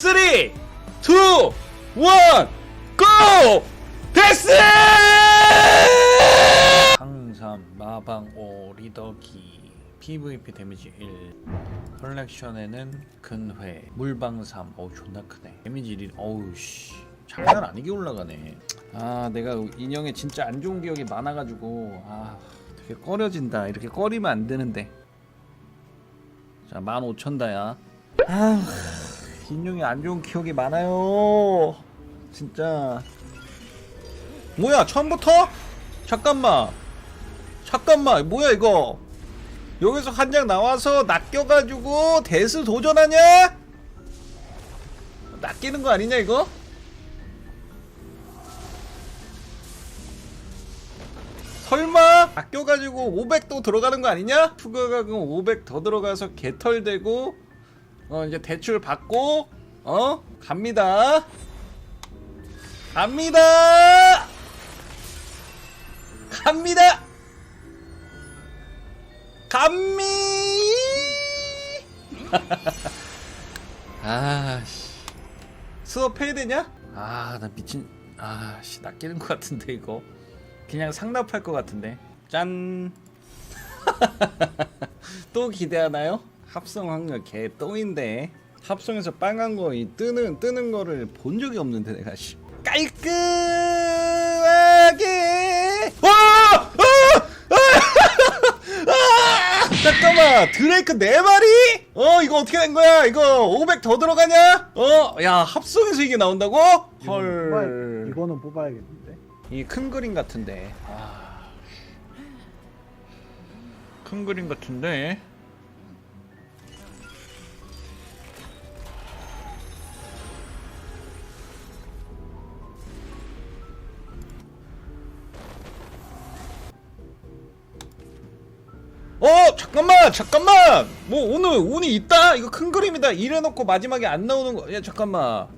3, 2, 1, GO! 데스! 항상 마방 5 리더기 PVP 데미지 1 컬렉션에는 근회 물방 3 어우 존나 크네. 데미지 1 어우 씨. 장난 아니게 올라가네. 아 내가 인형에 진짜 안 좋은 기억이 많아가지고 아 되게 꺼려진다. 이렇게 꺼리면 안 되는데. 자 15,000다야. 아 인형이 안 좋은 기억이 많아요. 진짜. 뭐야 처음부터? 잠깐만. 잠깐만 뭐야 이거? 여기서 한 장 나와서 낚여가지고 대스 도전하냐? 낚이는 거 아니냐 이거? 설마 아껴가지고 500도 들어가는 거 아니냐? 추가가금 500 더 들어가서 개털되고 어 이제 대출 받고 어 갑니다. 갑니다! 갑니다! 감미 아씨. 수업 해야 되냐? 아 나 미친 아씨 낚이는 것 같은데 이거. 그냥 상납할 것 같은데. 짠. 또 기대하나요? 합성 확률 개 똥인데 합성에서 빨간 거 이 뜨는 뜨는 거를 본 적이 없는데 내가 씨 깔끔하게 와! 아! 아! 아! 잠깐만 드레이크 네 마리? 어 이거 어떻게 된 거야? 이거 500 더 들어가냐? 어야 합성에서 이게 나온다고? 헐 이거는 뽑아야겠는데. 이 큰 그림 같은데. 아. 큰 그림 같은데. 잠깐만 잠깐만! 뭐 오늘 운이 있다? 이거 큰 그림이다? 이래놓고 마지막에 안 나오는 거야 잠깐만. 어,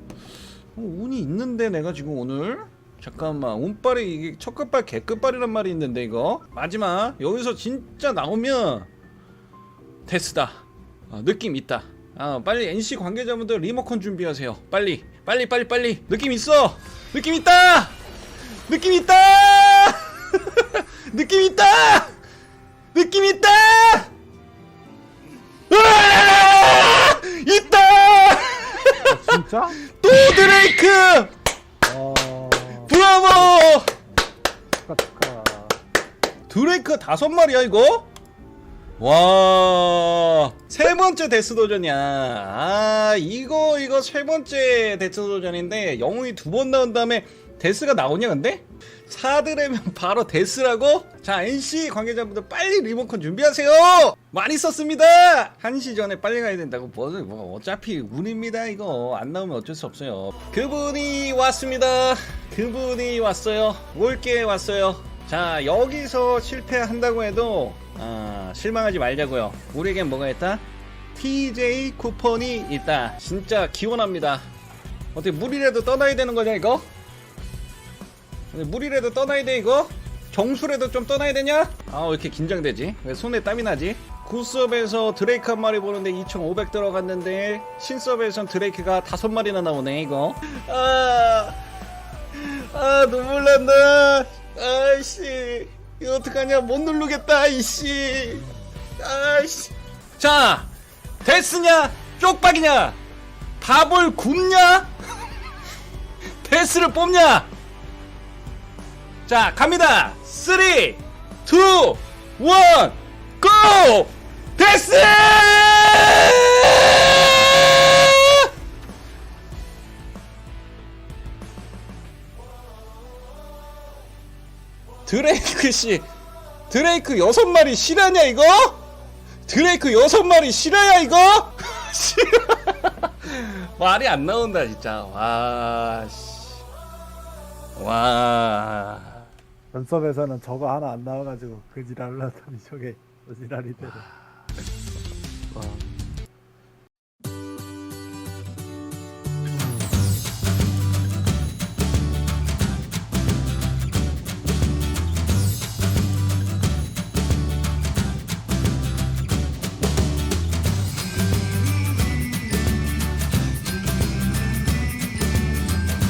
운이 있는데 내가 지금 오늘? 잠깐만 운빨이 이게 첫 끝발 개 끝발이란 말이 있는데 이거? 마지막 여기서 진짜 나오면 데스다. 어, 느낌 있다. 아 빨리 NC 관계자분들 리모컨 준비하세요. 빨리 빨리 빨리 빨리. 느낌 있어! 느낌 있다! 느낌 있다! 느낌 있다 느낌 있다 으아! 있다 진짜? 또 드레이크 어. 브라보 축하 축하. 드레이크 다섯 마리야 이거? 와, 세 번째 데스 도전이야. 아, 이거 이거 세 번째 데스 도전인데 영웅이 두 번 나온 다음에 데스가 나오냐 근데? 사드래면 바로 데스라고? 자, NC 관계자분들 빨리 리모컨 준비하세요. 많이 썼습니다. 한시 전에 빨리 가야 된다고 뭐, 뭐 어차피 운입니다 이거 안 나오면 어쩔 수 없어요. 그분이 왔습니다. 그분이 왔어요. 올게 왔어요. 자 여기서 실패한다고 해도 아, 실망하지 말자고요 우리에겐 뭐가 있다? TJ 쿠폰이 있다 진짜 기원합니다 어떻게 물이라도 떠나야 되는 거냐 이거? 어떻게 물이라도 떠나야 돼 이거? 정수라도 좀 떠나야 되냐? 아 왜 이렇게 긴장되지? 왜 손에 땀이 나지? 구섭에서 드레이크 한 마리 보는데 2500 들어갔는데 신섭에선 드레이크가 다섯 마리나 나오네 이거. 아, 아 눈물 난다. 아이씨 이거 어떡하냐? 못 누르겠다 이씨. 아이씨. 자 데스냐? 쪽박이냐? 밥을 굽냐? 데스를 뽑냐 자 갑니다 3 2 1 고! 데스! 드레이크 씨 드레이크 여섯 마리 실화냐 이거? 드레이크 여섯 마리 실화야 이거? 말이 안 나온다 진짜 와 씨. 와. 연습에서는 저거 하나 안 나와가지고 그 지랄을 하더니 저게 저 지랄이 되네. 와.